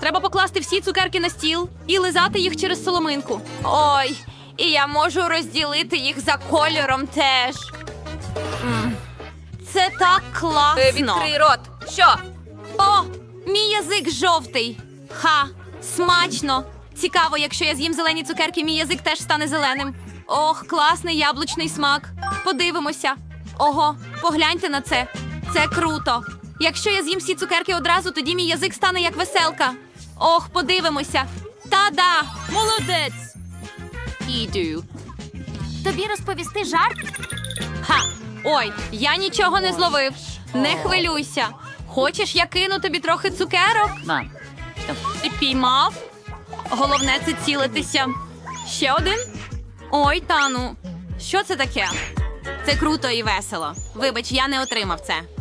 Треба покласти всі цукерки на стіл і лизати їх через соломинку. Ой, і я можу розділити їх за кольором теж. М, Це так класно. Е, Відкрий рот. Що? О, мій язик жовтий. Ха, смачно. Цікаво, якщо я з'їм зелені цукерки, мій язик теж стане зеленим. Ох, класний яблучний смак. Подивимося. Ого, погляньте на це. Це круто. Якщо я з'їм всі цукерки одразу, тоді мій язик стане як веселка. Ох, подивимося. Та-да! Молодець! Іду. Тобі розповісти жарт? Ха! Ой, я нічого не зловив. Не хвилюйся. Хочеш, я кину тобі трохи цукерок? Мам. Ти піймав? Головне це цілитися. Ще один? Ой, Тану. Що це таке? Це круто і весело. Вибач, я не отримав це.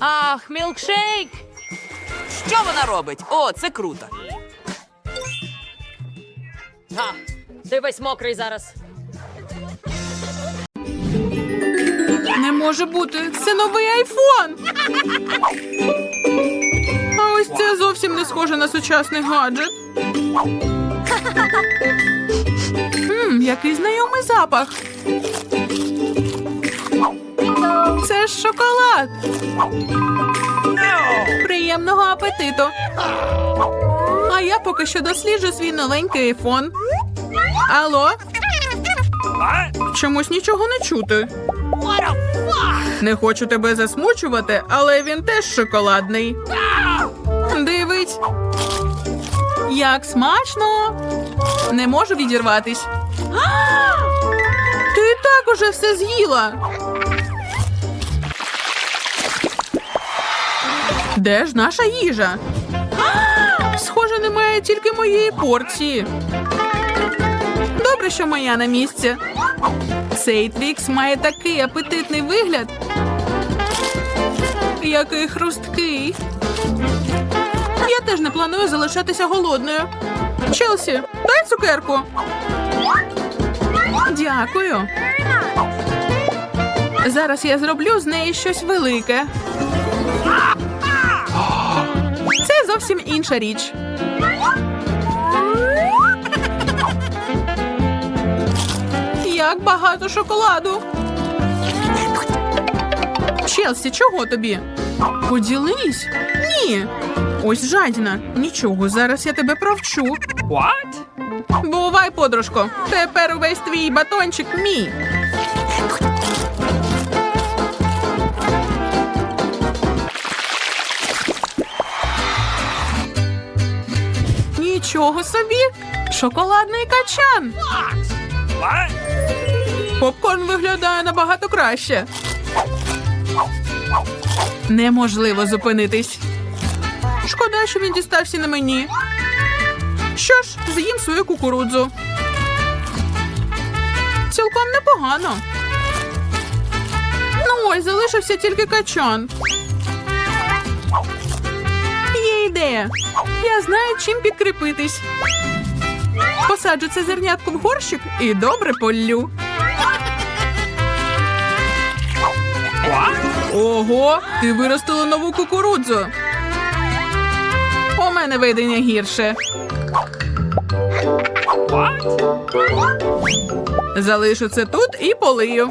Ах, мілкшейк. Що вона робить? О, це круто. Га. Ти весь мокрий зараз. Не може бути. Це новий айфон. А ось це зовсім не схоже на сучасний гаджет. Хм, який знайомий запах. Це шоколад. Приємного апетиту. А я поки що досліджу свій новенький айфон. Алло? Чомусь нічого не чути. Не хочу тебе засмучувати, але він теж шоколадний. Дивись. Як смачно. Не можу відірватись. Ти так уже все з'їла. Де ж наша їжа? Схоже, немає тільки моєї порції. Добре, що моя на місці. Цей твікс має такий апетитний вигляд. Який хрусткий. Я теж не планую залишатися голодною. Челсі, дай цукерку. Дякую. Зараз я зроблю з неї щось велике. Зовсім інша річ. Як багато шоколаду. Челсі, чого тобі? Поділись? Ні. Ось жадіна. Нічого, зараз я тебе провчу. What? Бувай, подружко. Тепер увесь твій батончик мій. Нічого собі. Шоколадний качан. Попкорн виглядає набагато краще. Неможливо зупинитись. Шкода, що він дістався на мені. Що ж, з'їм свою кукурудзу. Цілком непогано. Ну ось, залишився тільки качан. Ідея. Я знаю, чим підкріпитись. Посаджу це зернятко в горщик і добре поллю. Ого, ти виростила нову кукурудзу. У мене видення гірше. Залишу це тут і полию.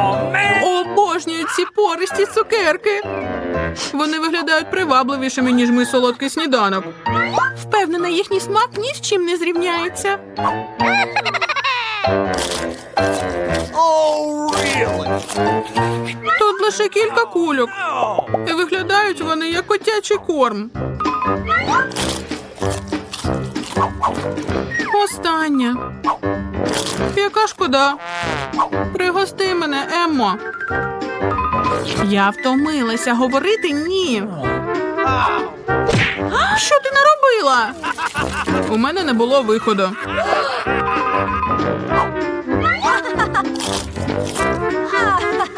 Обожнюю ці пористі цукерки. Вони виглядають привабливішими, ніж мій солодкий сніданок. Впевнена, їхній смак ні з чим не зрівняється. Тут лише кілька кульок. І виглядають вони як котячий корм. Остання. Яка шкода. Пригости мене, Еммо. Я втомилася говорити ні. Що ти наробила? У мене не було виходу.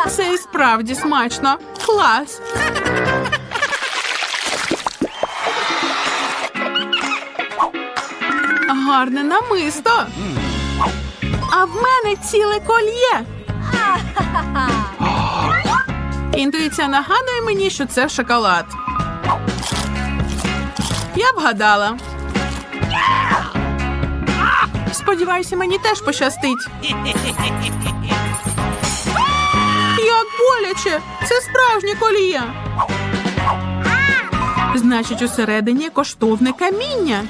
Цей справді смачно. Клас. Гарне намисто. А в мене ціле кольє. Інтуїція нагадує мені, що це шоколад. Я вгадала. Сподіваюся, мені теж пощастить. Як боляче! Це справжнє коліє. Значить, усередині коштовне каміння.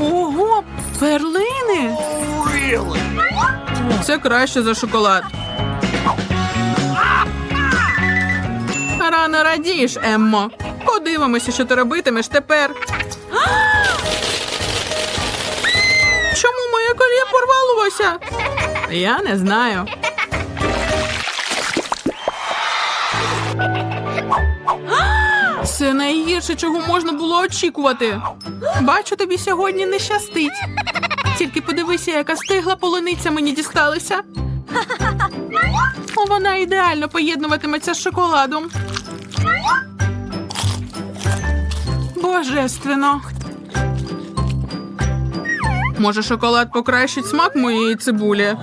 Ого, перлини. Це краще за шоколад. Рано радієш, Еммо. Подивимося, що ти робитимеш тепер. Чому моє коліє порвалося? Я не знаю. Це найгірше, чого можна було очікувати. Бачу, тобі сьогодні не щастить. Тільки подивися, яка стигла полуниця мені дісталася. Вона ідеально поєднуватиметься з шоколадом. Божественно. Може, шоколад покращить смак моєї цибулі?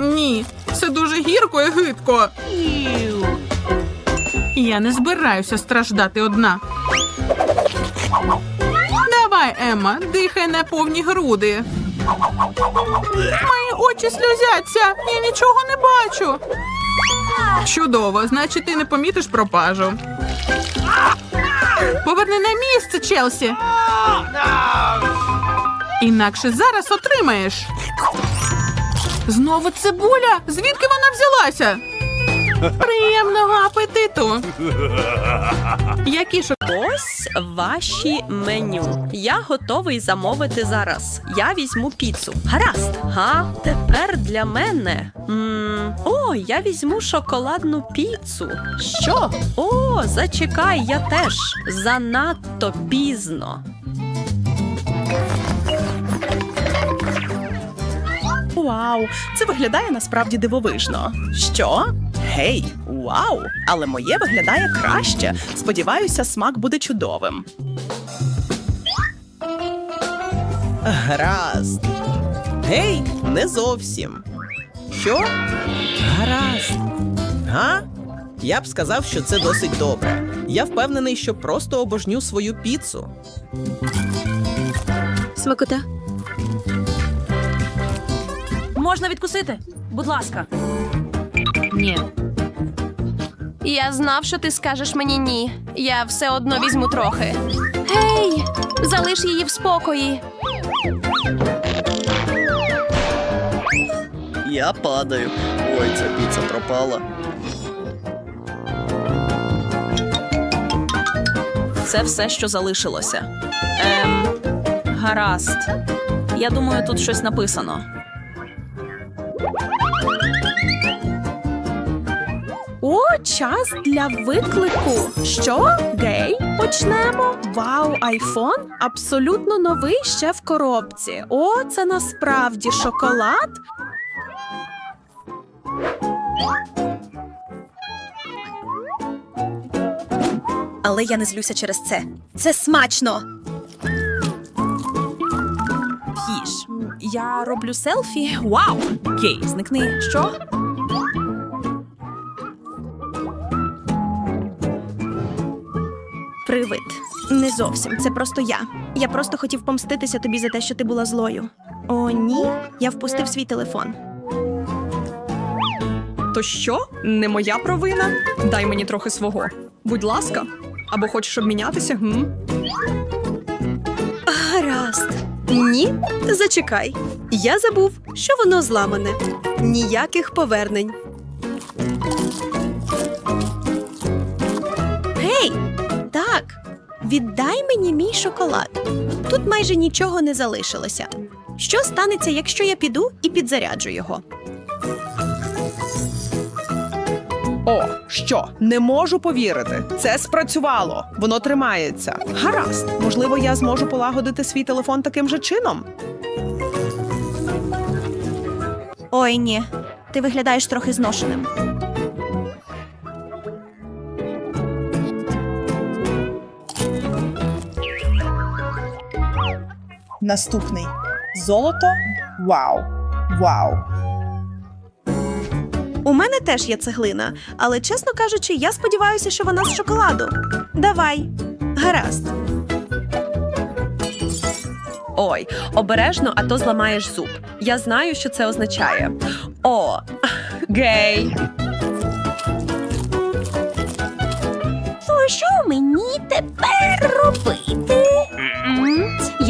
Ні, це дуже гірко і гидко. Я не збираюся страждати одна. Давай, Емма, дихай на повні груди. Мої очі сльозяться, я нічого не бачу. Чудово, значить, ти не помітиш пропажу. Поверни на місце, Челсі. Інакше зараз отримаєш. Знову цибуля? Звідки вона взялася? Приємного апетиту. Які шок... Ось ваші меню. Я готовий замовити зараз. Я візьму піцу. Гаразд. Га, тепер для мене. м О, я візьму шоколадну піцу. Що? О, зачекай, я теж. Занадто пізно. Вау, це виглядає насправді дивовижно. Що? Гей, вау! Але моє виглядає краще. Сподіваюся, смак буде чудовим. Гаразд. Гей, не зовсім. Що? Гаразд. Га? Я б сказав, що це досить добре. Я впевнений, що просто обожню свою піцу. Смакота. Можна відкусити? Будь ласка. Ні. Я знав, що ти скажеш мені ні. Я все одно візьму трохи. Гей, залиш її в спокої. Я падаю. Ой, ця піца пропала. Це все, що залишилося. Ем, гаразд. Я думаю, тут щось написано. Час для виклику. Що? Гей? Почнемо. Вау, айфон? Абсолютно новий ще в коробці. О, це насправді шоколад. Але я не злюся через це. Це смачно. Їж. Я роблю селфі. Вау! Гей, зникни. Що? Привид. Не зовсім. Це просто я. Я просто хотів помститися тобі за те, що ти була злою. О, ні. Я впустив свій телефон. То що? Не моя провина? Дай мені трохи свого. Будь ласка. Або хочеш обмінятися? Гм? Гаразд. Ні, зачекай. Я забув, що воно зламане. Ніяких повернень. Віддай мені мій шоколад. Тут майже нічого не залишилося. Що станеться, якщо я піду і підзаряджу його? О, що? Не можу повірити. Це спрацювало. Воно тримається. Гаразд. Можливо, я зможу полагодити свій телефон таким же чином. Ой, ні. Ти виглядаєш трохи зношеним. Наступний золото. Вау. Вау. У мене теж є цеглина, але чесно кажучи, я сподіваюся, що вона з шоколаду. Давай. Гаразд. Ой, обережно, а то зламаєш зуб. Я знаю, що це означає. О, гей.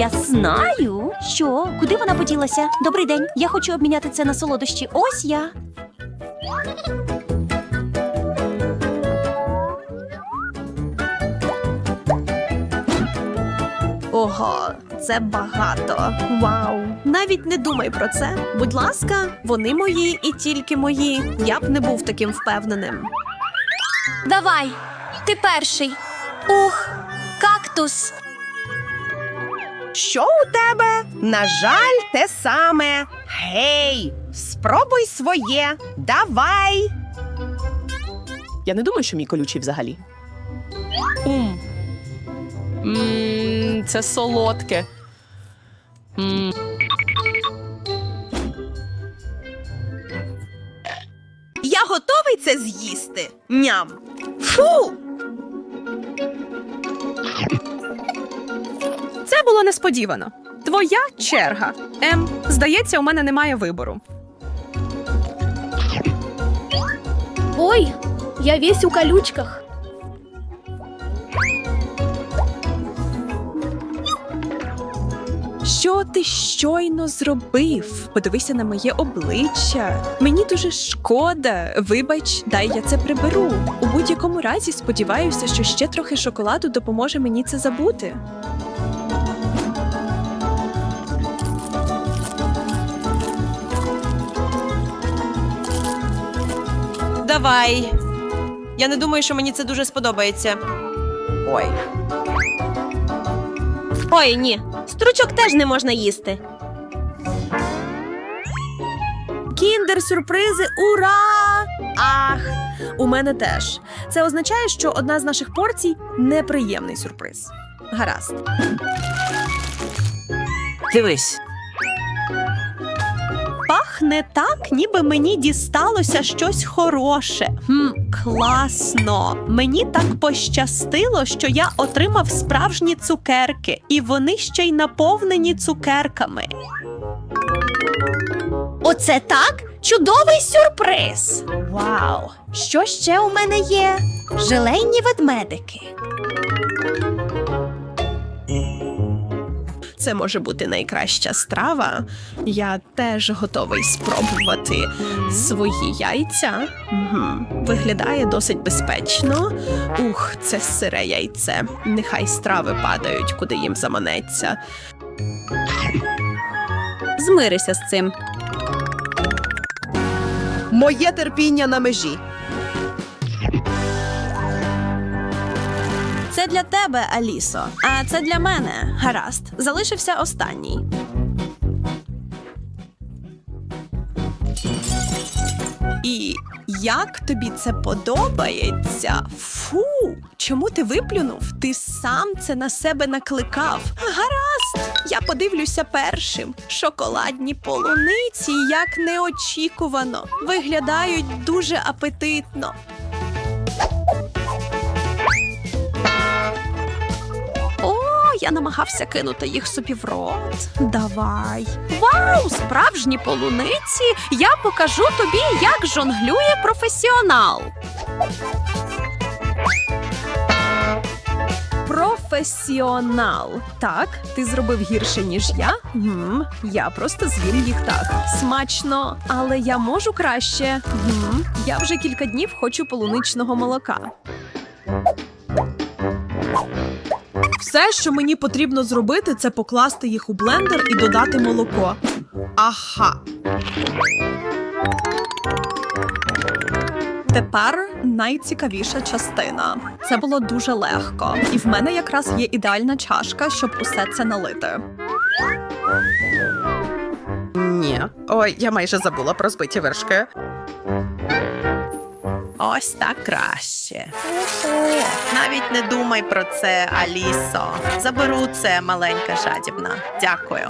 Я знаю, що куди вона поділася. Добрий день. Я хочу обміняти це на солодощі. Ось я. Ого, це багато. Вау. Навіть не думай про це. Будь ласка, вони мої і тільки мої. Я б не був таким впевненим. Давай, ти перший. Ух, кактус. Що у тебе? На жаль, те саме. Гей, спробуй своє. Давай. Я не думаю, що мій колючий взагалі. Ум. М, це солодке. М. Я готовий це з'їсти. Ням. Фу! Це було несподівано. Твоя черга. Ем, здається, у мене немає вибору. Ой, я весь у колючках. Що ти щойно зробив? Подивися на моє обличчя. Мені дуже шкода. Вибач, дай я це приберу. У будь-якому разі сподіваюся, що ще трохи шоколаду допоможе мені це забути. Давай. Я не думаю, що мені це дуже сподобається. Ой. Ой, ні. Стручок теж не можна їсти. Кіндер-сюрпризи, ура! Ах, у мене теж. Це означає, що одна з наших порцій неприємний сюрприз. Гаразд. Дивись. Пахне так, ніби мені дісталося щось хороше. Хм, класно. Мені так пощастило, що я отримав справжні цукерки, і вони ще й наповнені цукерками. Оце так? Чудовий сюрприз! Вау! Що ще у мене є? Желейні ведмедики. Це може бути найкраща страва. Я теж готовий спробувати свої яйця. Угу. Виглядає досить безпечно. Ух, це сире яйце. Нехай страви падають, куди їм заманеться. Змирися з цим. Моє терпіння на межі. Це для тебе, Алісо. А це для мене. Гаразд. Залишився останній. І як тобі це подобається? Фу, чому ти виплюнув? Ти сам це на себе накликав. Гаразд, я подивлюся першим. Шоколадні полуниці, як неочікувано, виглядають дуже апетитно. Я намагався кинути їх собі в рот. Давай. Вау, справжні полуниці! Я покажу тобі, як жонглює професіонал. Професіонал. Так, ти зробив гірше, ніж я. Гм, я просто з'їм їх так. Смачно, але я можу краще. Гм, я вже кілька днів хочу полуничного молока. Все, що мені потрібно зробити, це покласти їх у блендер і додати молоко. Ага. Тепер найцікавіша частина. Це було дуже легко, і в мене якраз є ідеальна чашка, щоб усе це налити. Ні. Ой, я майже забула про збиті вершки. Ось так краще. Навіть не думай про це, Алісо. Заберу це, маленька жадібна. Дякую.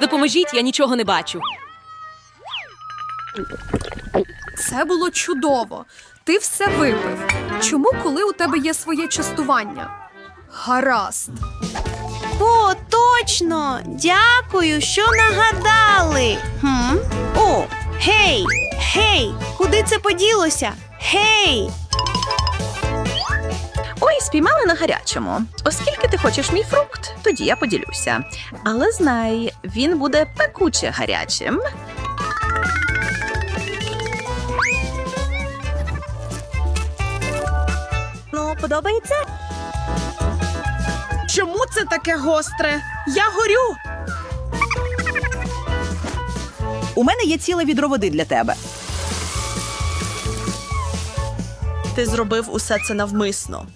Допоможіть, я нічого не бачу. Це було чудово. Ти все випив. Чому, коли у тебе є своє частування? Гаразд. О, точно! Дякую, що нагадали. Хм? О, гей! Гей! Куди це поділося? Гей! Ой, спіймали на гарячому. Оскільки ти хочеш мій фрукт, тоді я поділюся. Але знай, він буде пекуче гарячим. Ну, подобається? Чому це таке гостре? Я горю. У мене є ціле відро води для тебе. Ти зробив усе це навмисно.